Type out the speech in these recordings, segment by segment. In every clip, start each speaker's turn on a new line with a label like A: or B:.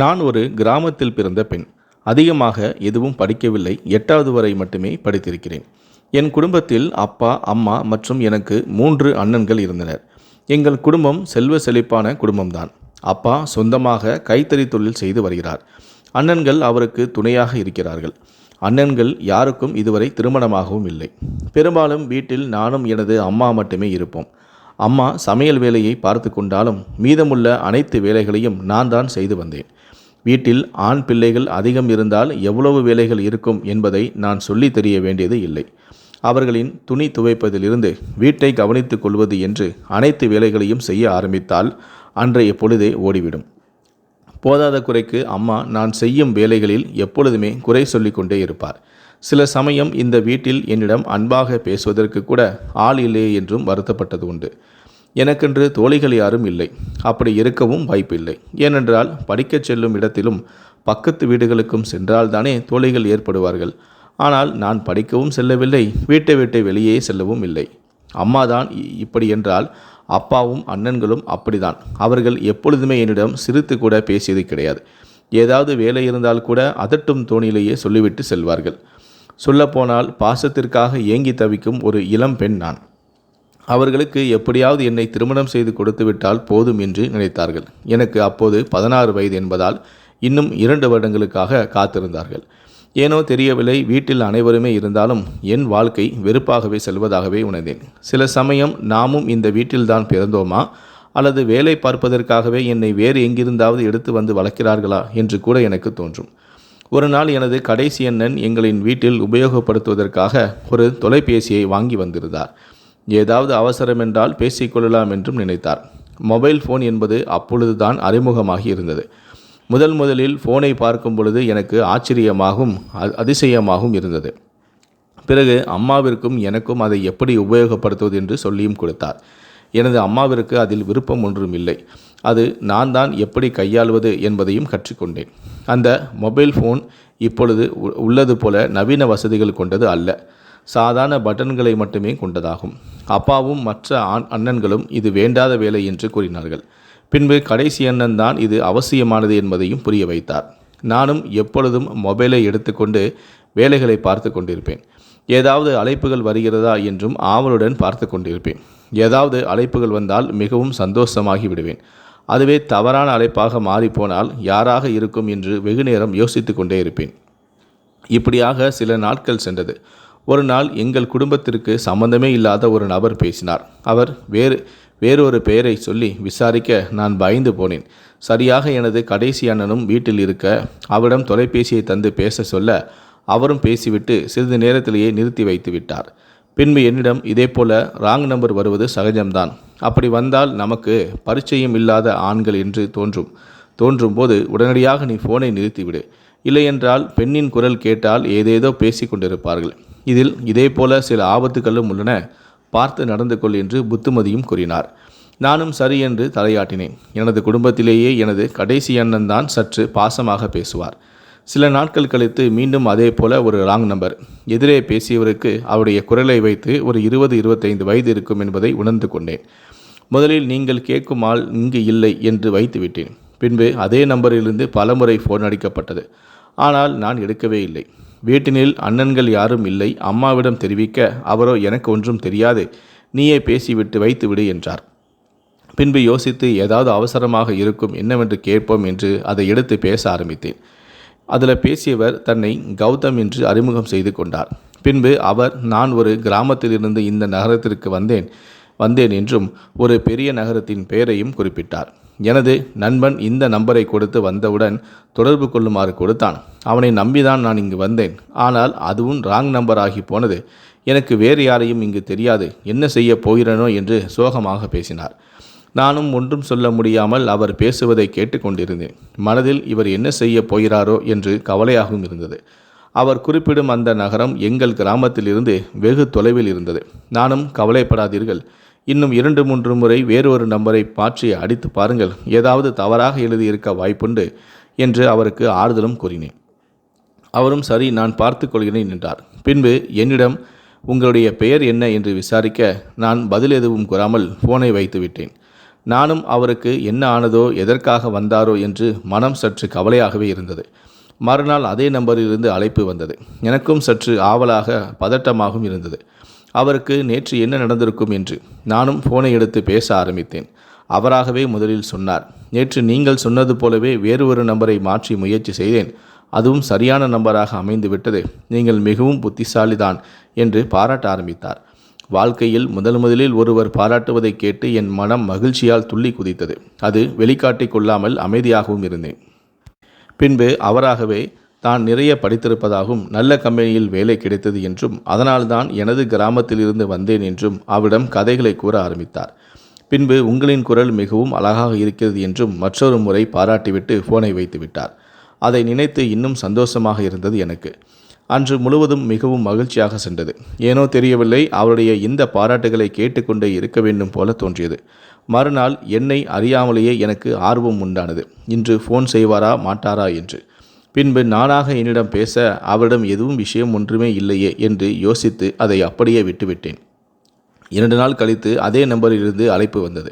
A: நான் ஒரு கிராமத்தில் பிறந்த பெண். அதிகமாக எதுவும் படிக்கவில்லை. எட்டாவது வரை மட்டுமே படித்திருக்கிறேன். என் குடும்பத்தில் அப்பா அம்மா மற்றும் எனக்கு மூன்று அண்ணன்கள் இருந்தனர். எங்கள் குடும்பம் செல்வ செழிப்பான குடும்பம்தான். அப்பா சொந்தமாக கைத்தறி தொழில் செய்து வருகிறார். அண்ணன்கள் அவருக்கு துணையாக இருக்கிறார்கள். அண்ணன்கள் யாருக்கும் இதுவரை திருமணமாகவும் இல்லை. பெரும்பாலும் வீட்டில் நானும் எனது அம்மா மட்டுமே இருப்போம். அம்மா சமையல் வேலையை பார்த்து கொண்டாலும் மீதமுள்ள அனைத்து வேலைகளையும் நான் தான் செய்து வந்தேன். வீட்டில் ஆண் பிள்ளைகள் அதிகம் இருந்தால் எவ்வளவு வேலைகள் இருக்கும் என்பதை நான் சொல்லி தெரிய வேண்டியது இல்லை. அவர்களின் துணி துவைப்பதிலிருந்து வீட்டை கவனித்துக் கொள்வது என்று அனைத்து வேலைகளையும் செய்ய ஆரம்பித்தால் அன்றைய பொழுதே ஓடிவிடும். போதாத குறைக்கு அம்மா நான் செய்யும் வேலைகளில் எப்பொழுதுமே குறை சொல்லிக்கொண்டே இருப்பார். சில சமயம் இந்த வீட்டில் என்னிடம் அன்பாக பேசுவதற்கு கூட ஆள் இல்லையே என்றும் வருத்தப்பட்டது உண்டு. எனக்கென்று தோழிகள் யாரும் இல்லை. அப்படி இருக்கவும் வாய்ப்பில்லை. ஏனென்றால் படிக்கச் செல்லும் இடத்திலும் பக்கத்து வீடுகளுக்கும் சென்றால்தானே தோழிகள் ஏற்படுவார்கள். ஆனால் நான் படிக்கவும் செல்லவில்லை வீட்டை விட்டு வெளியே செல்லவும் இல்லை. அம்மாதான் இ- இப்படி என்றால் அப்பாவும் அண்ணன்களும் அப்படிதான் அவர்கள் எப்பொழுதுமே என்னிடம் சிரித்து கூட பேசியது கிடையாது. ஏதாவது வேலை இருந்தால் கூட அதட்டும் தோணியிலேயே சொல்லிவிட்டு செல்வார்கள். சொல்லப்போனால் பாசத்திற்காக ஏங்கி தவிக்கும் ஒரு இளம் பெண் நான். அவர்களுக்கு எப்படியாவது என்னை திருமணம் செய்து கொடுத்துவிட்டால் போதும் என்று நினைத்தார்கள். எனக்கு அப்போது பதினாறு வயது என்பதால் இன்னும் இரண்டு வருடங்களுக்காக காத்திருந்தார்கள். ஏனோ தெரியவில்லை வீட்டில் அனைவருமே இருந்தாலும் என் வாழ்க்கை வெறுப்பாகவே செல்வதாகவே உணர்ந்தேன். சில சமயம் நாமும் இந்த வீட்டில்தான் பிறந்தோமா? அல்லது வேலை பார்ப்பதற்காகவே என்னை வேறு எங்கிருந்தாவது எடுத்து வந்து வளர்க்கிறார்களா என்று கூட எனக்கு தோன்றும். ஒரு நாள் எனது கடைசி அண்ணன் எங்களின் வீட்டில் உபயோகப்படுத்துவதற்காக ஒரு தொலைபேசியை வாங்கி வந்திருந்தார். ஏதாவது அவசரம் என்றால் பேசிக்கொள்ளலாம் என்றும் நினைத்தார். மொபைல் ஃபோன் என்பது அப்பொழுதுதான் அறிமுகமாகி இருந்தது. முதல் முதலில் ஃபோனை பார்க்கும் பொழுது எனக்கு ஆச்சரியமாகவும் அ- அதிசயமாகவும் இருந்தது. பிறகு அம்மாவிற்கும் எனக்கும் அதை எப்படி உபயோகப்படுத்துவது என்று சொல்லியும் கொடுத்தார். எனது அம்மாவிற்கு அதில் விருப்பம் ஒன்றும் இல்லை. அது நான் தான் எப்படி கையாள்வது என்பதையும் கற்றுக்கொண்டேன். அந்த மொபைல் ஃபோன் இப்பொழுது உ- உள்ளது போல நவீன வசதிகள் கொண்டது அல்ல. சாதாரண பட்டன்களை மட்டுமே கொண்டதாகும். அப்பாவும் மற்ற அண்ணன்களும் இது வேண்டாத வேலை என்று கூறினார்கள். பின்பு கடைசி அண்ணன் தான் இது அவசியமானது என்பதையும் புரிய வைத்தார். நானும் எப்பொழுதும் மொபைலை எடுத்துக்கொண்டு வேலைகளை பார்த்து கொண்டிருப்பேன். ஏதாவது அழைப்புகள் வருகிறதா என்றும் ஆவலுடன் பார்த்து கொண்டிருப்பேன். ஏதாவது அழைப்புகள் வந்தால் மிகவும் சந்தோஷமாகி விடுவேன். அதுவே தவறான அழைப்பாக மாறிப்போனால் யாராக இருக்கும் என்று வெகுநேரம் யோசித்து கொண்டே இருப்பேன். இப்படியாக சில நாட்கள் சென்றது. ஒரு நாள் எங்கள் குடும்பத்திற்கு சம்பந்தமே இல்லாத ஒரு நபர் பேசினார். அவர் வேறு வேறொரு பெயரை சொல்லி விசாரிக்க நான் பயந்து போனேன். சரியாக எனது கடைசி அண்ணனும் வீட்டில் இருக்க அவரிடம் தொலைபேசியை தந்து பேச சொல்ல அவரும் பேசிவிட்டு சிறிது நேரத்திலேயே நிறுத்தி வைத்து விட்டார். பின்பு என்னிடம் இதேபோல ராங் நம்பர் வருவது சகஜம்தான். அப்படி வந்தால் நமக்கு பரிச்சயம் இல்லாத ஆண்கள் என்று தோன்றும். தோன்றும் போது உடனடியாக நீ ஃபோனை நிறுத்திவிடு. இல்லையென்றால் பெண்ணின் குரல் கேட்டால் ஏதேதோ பேசிக்கொண்டிருப்பார்கள். இதில் இதேபோல சில ஆபத்துக்களும் உள்ளன. பார்த்து நடந்து கொள் என்று புத்துமதியும் கூறினார். நானும் சரி என்று தலையாட்டினேன். எனது குடும்பத்திலேயே எனது கடைசி அண்ணன் தான் சற்று பாசமாக பேசுவார். சில நாட்கள் கழித்து மீண்டும் அதே போல ஒரு ராங் நம்பர். எதிரே பேசியவருக்கு அவருடைய குரலை வைத்து ஒரு இருபது இருபத்தைந்து வயது இருக்கும் என்பதை உணர்ந்து கொண்டேன். முதலில் நீங்கள் கேட்கும் ஆள் இங்கு இல்லை என்று வைத்துவிட்டேன் பின்பு அதே நம்பரிலிருந்து பலமுறை ஃபோன் அடிக்கப்பட்டது. ஆனால் நான் எடுக்கவே இல்லை. வீட்டினில் அண்ணன்கள் யாரும் இல்லை. அம்மாவிடம் தெரிவிக்க அவரோ எனக்கு ஒன்றும் தெரியாது. நீயே பேசிவிட்டு வைத்துவிடு என்றார். பின்பு யோசித்து ஏதாவது அவசரமாக இருக்கும் என்னவென்று கேட்போம் என்று அதை எடுத்து பேச ஆரம்பித்தேன். அதில் பேசியவர் தன்னை கௌதம் என்று அறிமுகம் செய்து கொண்டார். பின்பு அவர் நான் ஒரு கிராமத்திலிருந்து இந்த நகரத்திற்கு வந்தேன். வந்தேன் என்றும் ஒரு பெரிய நகரத்தின் பெயரையும் குறிப்பிட்டார். எனது நண்பன் இந்த நம்பரை கொடுத்து வந்தவுடன் தொடர்பு கொள்ளுமாறு கொடுத்தான். அவனை நம்பிதான் நான் இங்கு வந்தேன். ஆனால் அதுவும் ராங் நம்பர் ஆகி போனது. எனக்கு வேறு யாரையும் இங்கு தெரியாது. என்ன செய்ய போகிறேனோ என்று சோகமாக பேசினார். நானும் ஒன்றும் சொல்ல முடியாமல் அவர் பேசுவதை கேட்டுக்கொண்டிருந்தேன். மனதில் இவர் என்ன செய்ய போகிறாரோ என்று கவலையாகவும் இருந்தது. அவர் குறிப்பிடும் அந்த நகரம் எங்கள் கிராமத்திலிருந்து வெகு தொலைவில் இருந்தது. நானும் கவலைப்படாதீர்கள். இன்னும் இரண்டு மூன்று முறை வேறொரு நம்பரை மாற்றி அடித்து பாருங்கள். ஏதாவது தவறாக எழுதியிருக்க வாய்ப்புண்டு என்று அவருக்கு ஆறுதலும் கூறினேன். அவரும் சரி நான் பார்த்து கொள்கிறேன் என்றார். பின்பு என்னிடம் உங்களுடைய பெயர் என்ன? என்று விசாரிக்க நான் பதில் எதுவும் கூறாமல் ஃபோனை வைத்து விட்டேன். நானும் அவருக்கு என்ன ஆனதோ எதற்காக வந்தாரோ? என்று மனம் சற்று கவலையாகவே இருந்தது. மறுநாள் அதே நம்பரிலிருந்து அழைப்பு வந்தது. எனக்கும் சற்று ஆவலாக பதட்டமாகவும் இருந்தது. அவருக்கு நேற்று என்ன நடந்திருக்கும் என்று நானும் ஃபோனை எடுத்து பேச ஆரம்பித்தேன். அவராகவே முதலில் சொன்னார் நேற்று நீங்கள் சொன்னது போலவே வேறு ஒரு நம்பரை மாற்றி முயற்சி செய்தேன். அதுவும் சரியான நம்பராக அமைந்து விட்டது. நீங்கள் மிகவும் புத்திசாலிதான் என்று பாராட்ட ஆரம்பித்தார். வாழ்க்கையில் முதல் முதலில் ஒருவர் பாராட்டுவதை கேட்டு என் மனம் மகிழ்ச்சியால் துள்ளி குதித்தது. அது வெளிக்காட்டிக் கொள்ளாமல் அமைதியாகவும் இருந்தேன். பின்பு அவராகவே தான் நிறைய படித்திருப்பதாகவும் நல்ல கம்பெனியில் வேலை கிடைத்தது என்றும் அதனால்தான் எனது கிராமத்திலிருந்து வந்தேன் என்றும் அவரிடம் கதைகளை கூற ஆரம்பித்தார். பின்பு உங்களின் குரல் மிகவும் அழகாக இருக்கிறது என்றும் மற்றொரு முறை பாராட்டிவிட்டு ஃபோனை வைத்து விட்டார். அதை நினைத்து இன்னும் சந்தோஷமாக இருந்தது எனக்கு. அன்று முழுவதும் மிகவும் மகிழ்ச்சியாக சென்றது. ஏனோ தெரியவில்லை அவருடைய இந்த பாராட்டுகளை கேட்டுக்கொண்டே இருக்க வேண்டும் போல தோன்றியது. மறுநாள் என்னை அறியாமலேயே எனக்கு ஆர்வம் உண்டானது. இன்று ஃபோன் செய்வாரா மாட்டாரா என்று. பின்பு நானாக என்னிடம் பேச அவரிடம் எதுவும் விஷயம் ஒன்றுமே இல்லையே என்று யோசித்து அதை அப்படியே விட்டுவிட்டேன். இரண்டு நாள் கழித்து அதே நம்பரிலிருந்து அழைப்பு வந்தது.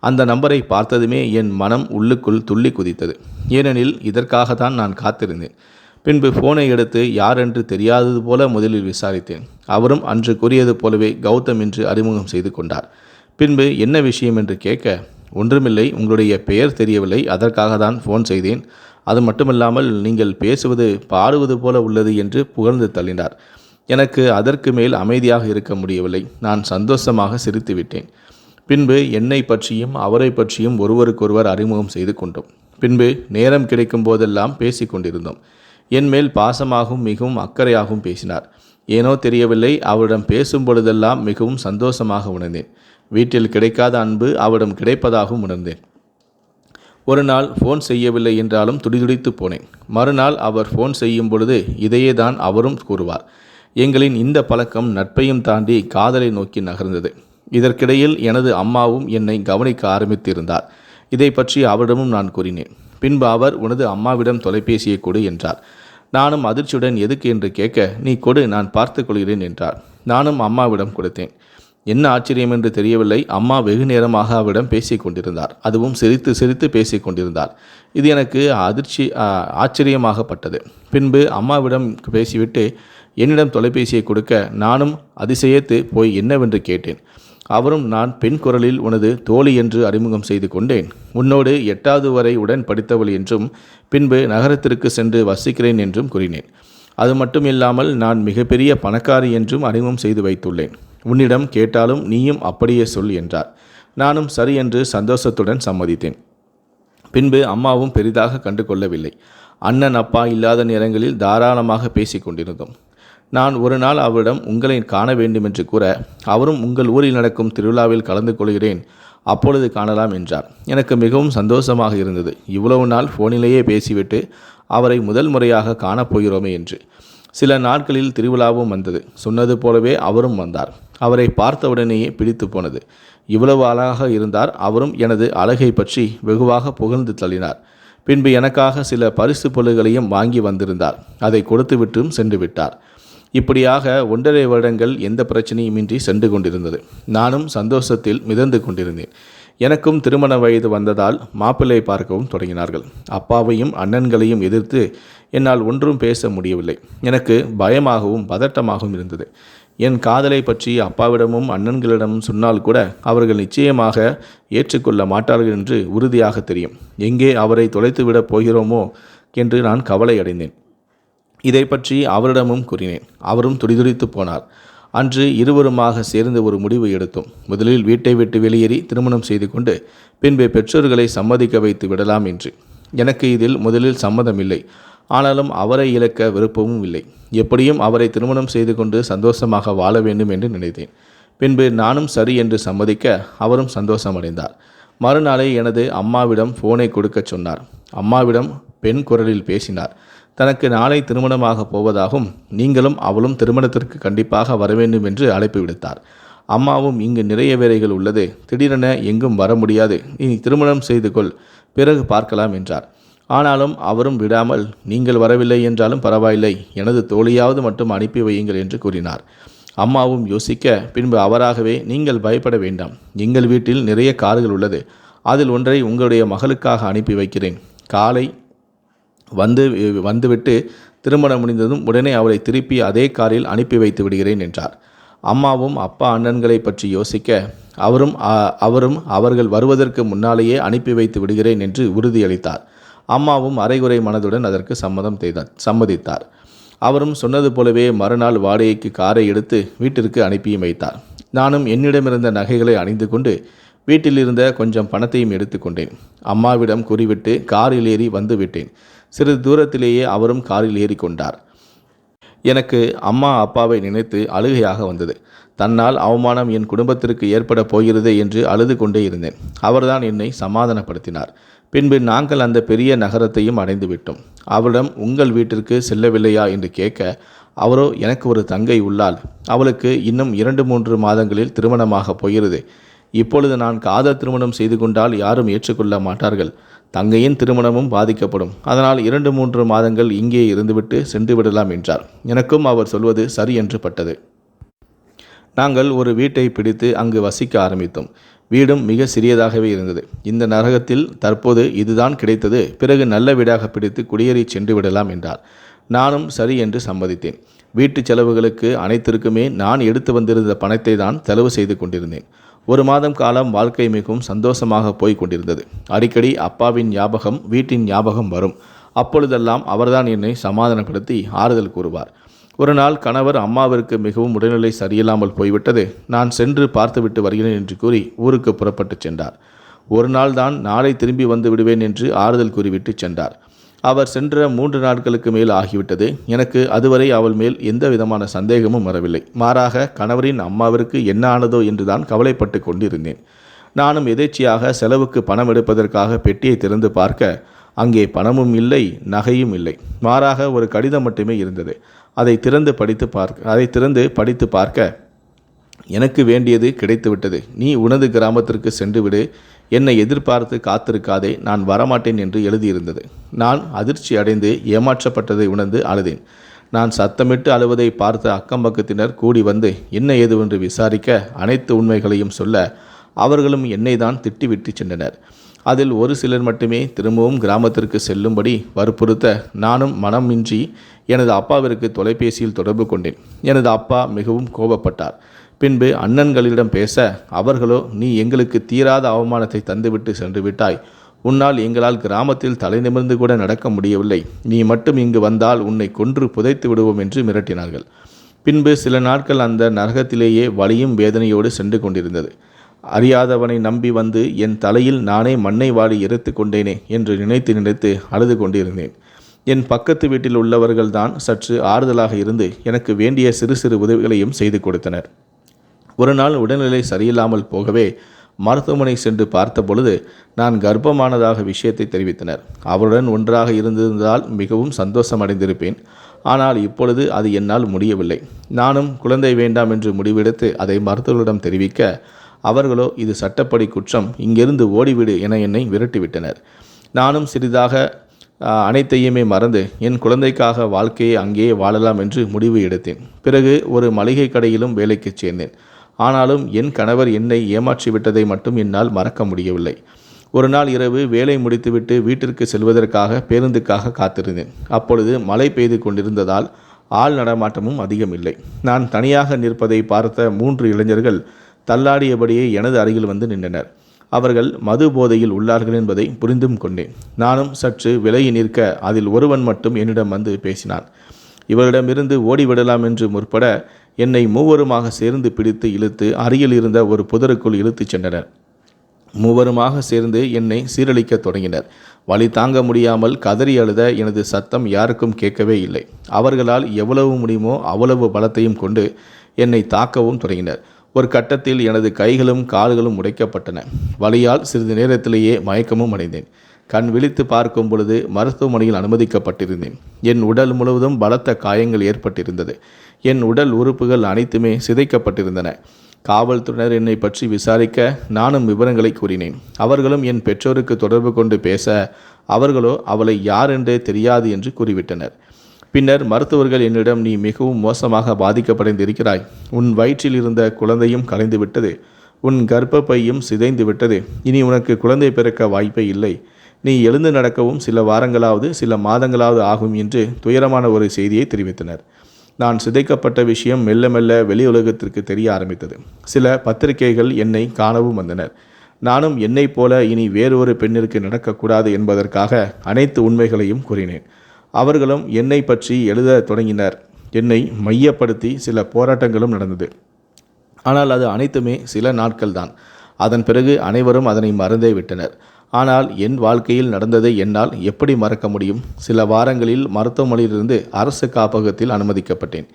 A: அந்த நம்பரை பார்த்ததுமே என் மனம் உள்ளுக்குள் துள்ளி குதித்தது. ஏனெனில் இதற்காகத்தான் நான் காத்திருந்தேன். பின்பு ஃபோனை எடுத்து யாரென்று தெரியாதது போல முதலில் விசாரித்தேன். அவரும் அன்று கூறியது போலவே கௌதம் என்று அறிமுகம் செய்து கொண்டார். பின்பு என்ன விஷயம் என்று கேட்க ஒன்றுமில்லை உங்களுடைய பெயர் தெரியவில்லை அதற்காக தான் ஃபோன் செய்தேன். அது மட்டுமல்லாமல் நீங்கள் பேசுவது பாடுவது போல உள்ளது என்று புகழ்ந்து தள்ளினார். எனக்கு அதற்கு மேல் அமைதியாக இருக்க முடியவில்லை. நான் சந்தோஷமாக சிரித்து விட்டேன். பின்பு என்னை பற்றியும் அவரை பற்றியும் ஒருவருக்கொருவர் அறிமுகம் செய்து கொண்டோம். பின்பு நேரம் கிடைக்கும் போதெல்லாம் பேசி கொண்டிருந்தோம். என் மேல் பாசமாகவும் மிகவும் அக்கறையாகவும் பேசினார். ஏனோ தெரியவில்லை அவரிடம் பேசும் பொழுதெல்லாம் மிகவும் சந்தோஷமாக உணர்ந்தேன். வீட்டில் கிடைக்காத அன்பு அவரிடம் கிடைப்பதாகவும் உணர்ந்தேன். ஒரு நாள் ஃபோன் செய்யவில்லை என்றாலும் துடிதுடித்து போனேன். மறுநாள் அவர் ஃபோன் செய்யும் பொழுது இதையே தான் அவரும் கூறுவார். எங்களின் இந்த பழக்கம் நட்பையும் தாண்டி காதலை நோக்கி நகர்ந்தது. இதற்கிடையில் எனது அம்மாவும் என்னை கவனிக்க ஆரம்பித்திருந்தார். இதை பற்றி அவரிடமும் நான் கூறினேன். பின்பு அவர் உனது அம்மாவிடம் தொலைபேசியை கொடு என்றார். நானும் அதிர்ச்சியுடன் எதுக்கு என்று கேட்க நீ கொடு நான் பார்த்து கொள்கிறேன் என்றார். நானும் அம்மாவிடம் கொடுத்தேன். என்ன ஆச்சரியம் என்று தெரியவில்லை. அம்மா வெகு நேரமாக அவரிடம் பேசிக் கொண்டிருந்தார். அதுவும் சிரித்து சிரித்து பேசிக் கொண்டிருந்தார். இது எனக்கு அதிர்ச்சி ஆச்சரியமாகப்பட்டது. பின்பு அம்மாவிடம் பேசிவிட்டு என்னிடம் தொலைபேசியை கொடுக்க நானும் அதிசயத்து போய் என்னவென்று கேட்டேன். அவரும் நான் பெண் குரலில் உனது தோழி என்று அறிமுகம் செய்து கொண்டேன். உன்னோடு எட்டாவது வரை உடன் படித்தவள் என்றும் பின்பு நகரத்திற்கு சென்று வசிக்கிறேன் என்றும் கூறினேன். அது மட்டும் இல்லாமல் நான் மிகப்பெரிய பணக்காரி என்றும் அறிமுகம் செய்து வைத்துள்ளேன். உன்னிடம் கேட்டாலும் நீயும் அப்படியே சொல் என்றார். நானும் சரி என்று சந்தோஷத்துடன் சம்மதித்தேன். பின்பு அம்மாவும் பெரிதாக கண்டு கொள்ளவில்லை அண்ணன் அப்பா இல்லாத நேரங்களில் தாராளமாக பேசிக் கொண்டிருந்தோம். நான் ஒரு நாள் அவரிடம் உங்களை காண வேண்டும் என்று கூற அவரும் உங்கள் ஊரில் நடக்கும் திருவிழாவில் கலந்து கொள்கிறேன் அப்பொழுது காணலாம் என்றார். எனக்கு மிகவும் சந்தோஷமாக இருந்தது. இவ்வளவு நாள் ஃபோனிலேயே பேசிவிட்டு அவரை முதல் முறையாக காணப்போகிறோமே என்று. சில நாட்களில் திருவிழாவும் வந்தது. சொன்னது போலவே அவரும் வந்தார். அவரை பார்த்தவுடனேயே பிடித்து போனது. இவ்வளவு அழகாக இருந்தார். அவரும் எனது அழகை பற்றி வெகுவாக புகழ்ந்து தள்ளினார். பின்பு எனக்காக சில பரிசு பொருள்களையும் வாங்கி வந்திருந்தார். அதை கொடுத்துவிட்டும் சென்று விட்டார். இப்படியாக ஒன்றரை வருடங்கள் எந்த பிரச்சனையுமின்றி சென்று கொண்டிருந்தது. நானும் சந்தோஷத்தில் மிதந்து கொண்டிருந்தேன். எனக்கும் திருமண வயது வந்ததால் மாப்பிள்ளை பார்க்கவும் தொடங்கினார்கள். அப்பாவையும் அண்ணன்களையும் எதிர்த்து என்னால் ஒன்றும் பேச முடியவில்லை. எனக்கு பயமாகவும் பதட்டமாகவும் இருந்தது. என் காதலை பற்றி அப்பாவிடமும் அண்ணன்களிடமும் சொன்னால் கூட அவர்கள் நிச்சயமாக ஏற்றுக்கொள்ள மாட்டார்கள் என்று உறுதியாக தெரியும். எங்கே அவரை தொலைத்துவிடப் போகிறோமோ என்று நான் கவலை அடைந்தேன் இதை பற்றி அவரிடமும் கூறினேன். அவரும் துடிதுடித்து போனார். அன்று இருவருமாக சேர்ந்து ஒரு முடிவு எடுத்தோம். முதலில் வீட்டை விட்டு வெளியேறி திருமணம் செய்து கொண்டு பின்பு பெற்றோர்களை சம்மதிக்க வைத்து விடலாம் என்று. எனக்கு இதில் முதலில் சம்மதமில்லை ஆனாலும் அவரை இழக்க விருப்பமும் இல்லை. எப்படியும் அவரை திருமணம் செய்து கொண்டு சந்தோஷமாக வாழ வேண்டும் என்று நினைத்தேன். பின்பு நானும் சரி என்று சம்மதிக்க அவரும் சந்தோஷமடைந்தார். மறுநாளே எனது அம்மாவிடம் ஃபோனை கொடுக்கச் சொன்னார். அம்மாவிடம் பெண் குரலில் பேசினார். தனக்கு நாளை திருமணமாக போவதாகவும் நீங்களும் அவளும் திருமணத்திற்கு கண்டிப்பாக வர வேண்டும் என்று அழைப்பு விடுத்தார். அம்மாவும் இங்கு நிறைய வேலைகள் உள்ளது. திடீரென எங்கும் வர முடியாது. நீ திருமணம் செய்து கொள். பிறகு பார்க்கலாம் என்றார். ஆனாலும் அவரும் விடாமல் நீங்கள் வரவில்லை என்றாலும் பரவாயில்லை. எனது தோழியாவது மட்டும் அனுப்பி வையுங்கள் என்று கூறினார். அம்மாவும் யோசிக்க பின்பு அவராகவே நீங்கள் பயப்பட வேண்டாம். எங்கள் வீட்டில் நிறைய கார்கள் உள்ளது. அதில் ஒன்றை உங்களுடைய மகளுக்காக அனுப்பி வைக்கிறேன். காலை வந்து வந்துவிட்டு திருமணம் முடிந்ததும் உடனே அவளை திருப்பி அதே காரில் அனுப்பி வைத்து விடுகிறேன் என்றார். அம்மாவும் அப்பா அண்ணன்களை பற்றி யோசிக்க அவரும் அவரும் அவர்கள் வருவதற்கு முன்னாலேயே அனுப்பி வைத்து விடுகிறேன் என்று உறுதியளித்தார். அம்மாவும் அரைகுறை மனதுடன் அதற்கு சம்மதம் செய்தார் சம்மதித்தார். அவரும் சொன்னது போலவே மறுநாள் வாடகைக்கு காரை எடுத்து வீட்டிற்கு அனுப்பியும் வைத்தார். நானும் என்னிடமிருந்த நகைகளை அணிந்து கொண்டு வீட்டில் இருந்த கொஞ்சம் பணத்தையும் எடுத்துக்கொண்டேன். அம்மாவிடம் கூறிவிட்டு காரில் ஏறி வந்து விட்டேன். சிறிது தூரத்திலேயே அவரும் காரில் ஏறிக்கொண்டார். எனக்கு அம்மா அப்பாவை நினைத்து அழுகையாக வந்தது. தன்னால் அவமானம் என் குடும்பத்திற்கு ஏற்பட போகிறது என்று அழுது கொண்டே இருந்தேன். அவர்தான் என்னை சமாதானப்படுத்தினார். பின்பு நாங்கள் அந்த பெரிய நகரத்தையும் அடைந்துவிட்டோம் அவரிடம் உங்கள் வீட்டிற்கு செல்லவில்லையா? என்று கேட்க அவரோ எனக்கு ஒரு தங்கை உள்ளாள். அவளுக்கு இன்னும் இரண்டு மூன்று மாதங்களில் திருமணமாக போகிறது. இப்பொழுது நான் காதல் திருமணம் செய்து கொண்டால் யாரும் ஏற்றுக்கொள்ள மாட்டார்கள். தங்கையின் திருமணமும் பாதிக்கப்படும். அதனால் இரண்டு மூன்று மாதங்கள் இங்கே இருந்துவிட்டு சென்று விடலாம் என்றார். எனக்கும் அவர் சொல்வது சரி என்று பட்டது. நாங்கள் ஒரு வீட்டை பிடித்து அங்கு வசிக்க ஆரம்பித்தோம். வீடும் மிக சிறியதாகவே இருந்தது. இந்த நரகத்தில் தற்போது இதுதான் கிடைத்தது. பிறகு நல்ல வீடாக பிடித்து குடியேறி சென்று விடலாம் என்றார். நானும் சரி என்று சம்மதித்தேன். வீட்டு செலவுகளுக்கு அனைத்திற்குமே நான் எடுத்து வந்திருந்த பணத்தை தான் செலவு செய்து கொண்டிருந்தேன். ஒரு மாதம் காலம் வாழ்க்கை மிகவும் சந்தோஷமாக போய் கொண்டிருந்தது. அடிக்கடி அப்பாவின் ஞாபகம் வீட்டின் ஞாபகம் வரும். அப்பொழுதெல்லாம் அவர்தான் என்னை சமாதானப்படுத்தி ஆறுதல் கூறுவார். ஒரு நாள் கணவர் அம்மாவிற்கு மிகவும் உடல்நிலை சரியில்லாமல் போய்விட்டது. நான் சென்று பார்த்துவிட்டு வருகிறேன் என்று கூறி ஊருக்கு புறப்பட்டுச் சென்றார். ஒரு நாள் தான் நாளை திரும்பி வந்து விடுவேன் என்று ஆறுதல் கூறிவிட்டு சென்றார். அவர் சென்ற மூன்று நாட்களுக்கு மேல் ஆகிவிட்டது. எனக்கு அதுவரை அவள் மேல் எந்த விதமான சந்தேகமும் வரவில்லை. மாறாக கணவரின் அம்மாவிற்கு என்ன ஆனதோ என்றுதான் கவலைப்பட்டு கொண்டிருந்தேன். நானும் எதேச்சியாக செலவுக்கு பணம் எடுப்பதற்காக பெட்டியை திறந்து பார்க்க அங்கே பணமும் இல்லை நகையும் இல்லை. மாறாக ஒரு கடிதம் மட்டுமே இருந்தது. அதை திறந்து படித்து பார்க்க அதை திறந்து படித்து பார்க்க எனக்கு வேண்டியது கிடைத்துவிட்டது. நீ உனது கிராமத்திற்கு சென்று விடு. என்னை எதிர்பார்த்து காத்திருக்காதே நான் வரமாட்டேன் என்று எழுதியிருந்தது. நான் அதிர்ச்சி அடைந்து ஏமாற்றப்பட்டதை உணர்ந்து அழுதேன். நான் சத்தமிட்டு அழுவதை பார்த்த அக்கம் பக்கத்தினர் கூடி வந்து என்ன ஏதுவென்று விசாரிக்க அனைத்து உண்மைகளையும் சொல்ல அவர்களும் என்னை தான் திட்டிவிட்டு சென்றனர். அதில் ஒரு சிலர் மட்டுமே திரும்பவும் கிராமத்திற்கு செல்லும்படி வற்புறுத்த நானும் மனமின்றி எனது அப்பாவிற்கு தொலைபேசியில் தொடர்பு கொண்டேன். எனது அப்பா மிகவும் கோபப்பட்டார். பின்பு அண்ணன்களிடம் பேச அவர்களோ நீ எங்களுக்கு தீராத அவமானத்தை தந்துவிட்டு சென்று விட்டாய். உன்னால் எங்களால் கிராமத்தில் தலை நிமிர்ந்து கூட நடக்க முடியவில்லை. நீ மட்டும் இங்கு வந்தால் உன்னை கொன்று புதைத்து விடுவோம் என்று மிரட்டினார்கள். பின்பு சில நாட்கள் அந்த நரகத்திலேயே வலியும் வேதனையோடு சென்று கொண்டிருந்தது. அறியாதவனை நம்பி வந்து என் தலையில் நானே மண்ணை வாடி எரித்து கொண்டேனே என்று நினைத்து நினைத்து அழுது கொண்டிருந்தேன். என் பக்கத்து வீட்டில் உள்ளவர்கள்தான் சற்று ஆறுதலாக இருந்து எனக்கு வேண்டிய சிறு சிறு உதவிகளையும் செய்து கொடுத்தனர். ஒரு நாள் உடல்நிலை சரியில்லாமல் போகவே மருத்துவமனை சென்று பார்த்த பொழுது நான் கர்ப்பமானதாக விஷயத்தை தெரிவித்தனர். அவருடன் ஒன்றாக இருந்திருந்தால் மிகவும் சந்தோஷம் அடைந்திருப்பேன் ஆனால் இப்பொழுது அது என்னால் முடியவில்லை. நானும் குழந்தை வேண்டாம் என்று முடிவெடுத்து அதை மருத்துவர்களிடம் தெரிவிக்க அவர்களோ இது சட்டப்படி குற்றம் இங்கிருந்து ஓடிவிடு என என்னை விரட்டிவிட்டனர். நானும் சிறிதாக அனைத்தையுமே மறந்து என் குழந்தைக்காக வாழ்க்கையை அங்கேயே வாழலாம் என்று முடிவு எடுத்தேன். பிறகு ஒரு மளிகை கடையிலும் வேலைக்கு சேர்ந்தேன். ஆனாலும் என் கணவர் என்னை ஏமாற்றி விட்டதை மட்டும் என்னால் மறக்க முடியவில்லை. ஒரு நாள் இரவு வேலை முடித்துவிட்டு வீட்டிற்கு செல்வதற்காக பேருந்துக்காக காத்திருந்தேன். அப்பொழுது மழை பெய்து கொண்டிருந்ததால் ஆள் நடமாட்டமும் அதிகமில்லை. நான் தனியாக நிற்பதை பார்த்த மூன்று இளைஞர்கள் தள்ளாடியபடியே எனது அருகில் வந்து நின்றனர். அவர்கள் மது போதையில் உள்ளார்கள் என்பதை புரிந்தும் கொண்டேன். நானும் சற்று விலகி நிற்க அதில் ஒருவன் மட்டும் என்னிடம் வந்து பேசினான். இவரிடமிருந்து ஓடிவிடலாம் என்று முற்பட என்னை மூவருமாக சேர்ந்து பிடித்து இழுத்து அருகில் இருந்த ஒரு புதருக்குள் இழுத்துச் சென்றனர். மூவருமாக சேர்ந்து என்னை சீரழிக்கத் தொடங்கினர். வலி தாங்க முடியாமல் கதறி அழுத எனது சத்தம் யாருக்கும் கேட்கவே இல்லை. அவர்களால் எவ்வளவு முடியுமோ அவ்வளவு பலத்தையும் கொண்டு என்னை தாக்கவும் தொடங்கினர். ஒரு கட்டத்தில் எனது கைகளும் கால்களும் உடைக்கப்பட்டன. வலியால் சிறிது நேரத்திலேயே மயக்கமும் அடைந்தேன். கண் விழித்து பார்க்கும் பொழுது மருத்துவமனையில் அனுமதிக்கப்பட்டிருந்தேன். என் உடல் முழுவதும் பலத்த காயங்கள் ஏற்பட்டிருந்தது. என் உடல் உறுப்புகள் அனைத்துமே சிதைக்கப்பட்டிருந்தன. காவல்துறையினர் என்னை பற்றி விசாரிக்க நானும் விவரங்களை கூறினேன். அவர்களும் என் பெற்றோருக்கு தொடர்பு கொண்டு பேச அவர்களோ அவளை யார் என்றே தெரியாது என்று கூறிவிட்டனர். பின்னர் மருத்துவர்கள் என்னிடம் நீ மிகவும் மோசமாக பாதிக்கப்படைந்திருக்கிறாய். உன் வயிற்றில் இருந்த குழந்தையும் கலைந்து விட்டது உன் கர்ப்பப்பையும் சிதைந்து விட்டது இனி உனக்கு குழந்தை பிறக்க வாய்ப்பே இல்லை. நீ எழுந்து நடக்கவும் சில வாரங்களாவது சில மாதங்களாவது ஆகும் என்று துயரமான ஒரு செய்தியை தெரிவித்தனர். நான் சிதைக்கப்பட்ட விஷயம் மெல்ல மெல்ல வெளி உலகத்திற்கு தெரிய ஆரம்பித்தது. சில பத்திரிகைகள் என்னை காணவும் வந்தனர். நானும் என்னைப் போல இனி வேறொரு பெண்ணிற்கு நடக்கக்கூடாது என்பதற்காக அனைத்து உண்மைகளையும் கூறினேன். அவர்களும் என்னை பற்றி எழுத தொடங்கினர். என்னை மையப்படுத்தி சில போராட்டங்களும் நடந்தது. ஆனால் அது அனைத்துமே சில நாட்கள்தான். அதன் பிறகு அனைவரும் அதனை மறந்தே விட்டனர். ஆனால் என் வாழ்க்கையில் நடந்ததை என்னால் எப்படி மறக்க முடியும்? சில வாரங்களில் மருத்துவமனையிலிருந்து அரசு காப்பகத்தில் அனுமதிக்கப்பட்டேன்.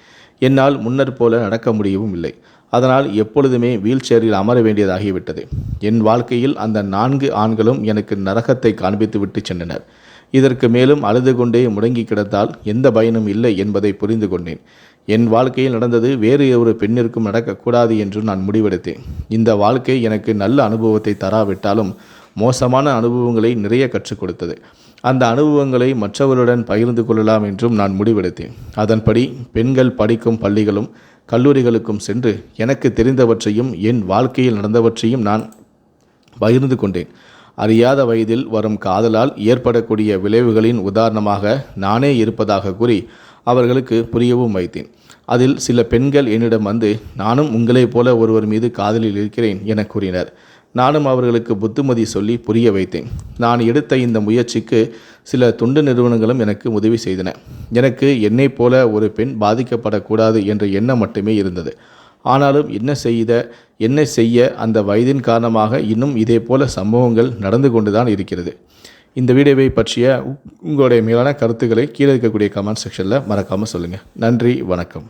A: என்னால் முன்னர் போல நடக்க முடியவும் இல்லை. அதனால் எப்பொழுதுமே வீல் சேரில் அமர வேண்டியதாகிவிட்டது. என் வாழ்க்கையில் அந்த நான்கு ஆண்களும் எனக்கு நரகத்தை காண்பித்து விட்டு சென்றனர். இதற்கு மேலும் அழுது கொண்டே முடங்கி கிடந்தால் எந்த பயனும் இல்லை என்பதை புரிந்து கொண்டேன். என் வாழ்க்கையில் நடந்தது வேறு ஒரு பெண்ணிற்கும் நடக்கக்கூடாது என்று நான் முடிவெடுத்தேன். இந்த வாழ்க்கை எனக்கு நல்ல அனுபவத்தை தராவிட்டாலும் மோசமான அனுபவங்களை நிறைய கற்றுக் கொடுத்தது. அந்த அனுபவங்களை மற்றவருடன் பகிர்ந்து கொள்ளலாம் என்றும் நான் முடிவெடுத்தேன். அதன்படி பெண்கள் படிக்கும் பள்ளிகளும் கல்லூரிகளுக்கும் சென்று எனக்கு தெரிந்தவற்றையும் என் வாழ்க்கையில் நடந்தவற்றையும் நான் பகிர்ந்து கொண்டேன். அறியாத வயதில் வரும் காதலால் ஏற்படக்கூடிய விளைவுகளின் உதாரணமாக நானே இருப்பதாக கூறி அவர்களுக்கு புரியவும் வைத்தேன். அதில் சில பெண்கள் என்னிடம் வந்து நானும் உங்களைப் போல ஒருவர் மீது காதலில் இருக்கிறேன் என கூறினர். நானும் அவர்களுக்கு புத்துமதி சொல்லி புரிய வைத்தேன். நான் எடுத்த இந்த முயற்சிக்கு சில தொண்டு நிறுவனங்களும் எனக்கு உதவி செய்தன. எனக்கு என்னை போல ஒரு பெண் பாதிக்கப்படக்கூடாது என்ற எண்ணம் மட்டுமே இருந்தது. ஆனாலும் என்ன செய்த என்ன செய்ய அந்த வயதின் காரணமாக இன்னும் இதே போல சம்பவங்கள் நடந்து கொண்டுதான் இருக்கிறது. இந்த வீடியோவை பற்றிய உங்களுடைய மேலான கருத்துக்களை கீழே இருக்கக்கூடிய கமெண்ட் செக்ஷனில் மறக்காமல் சொல்லுங்கள் நன்றி வணக்கம்.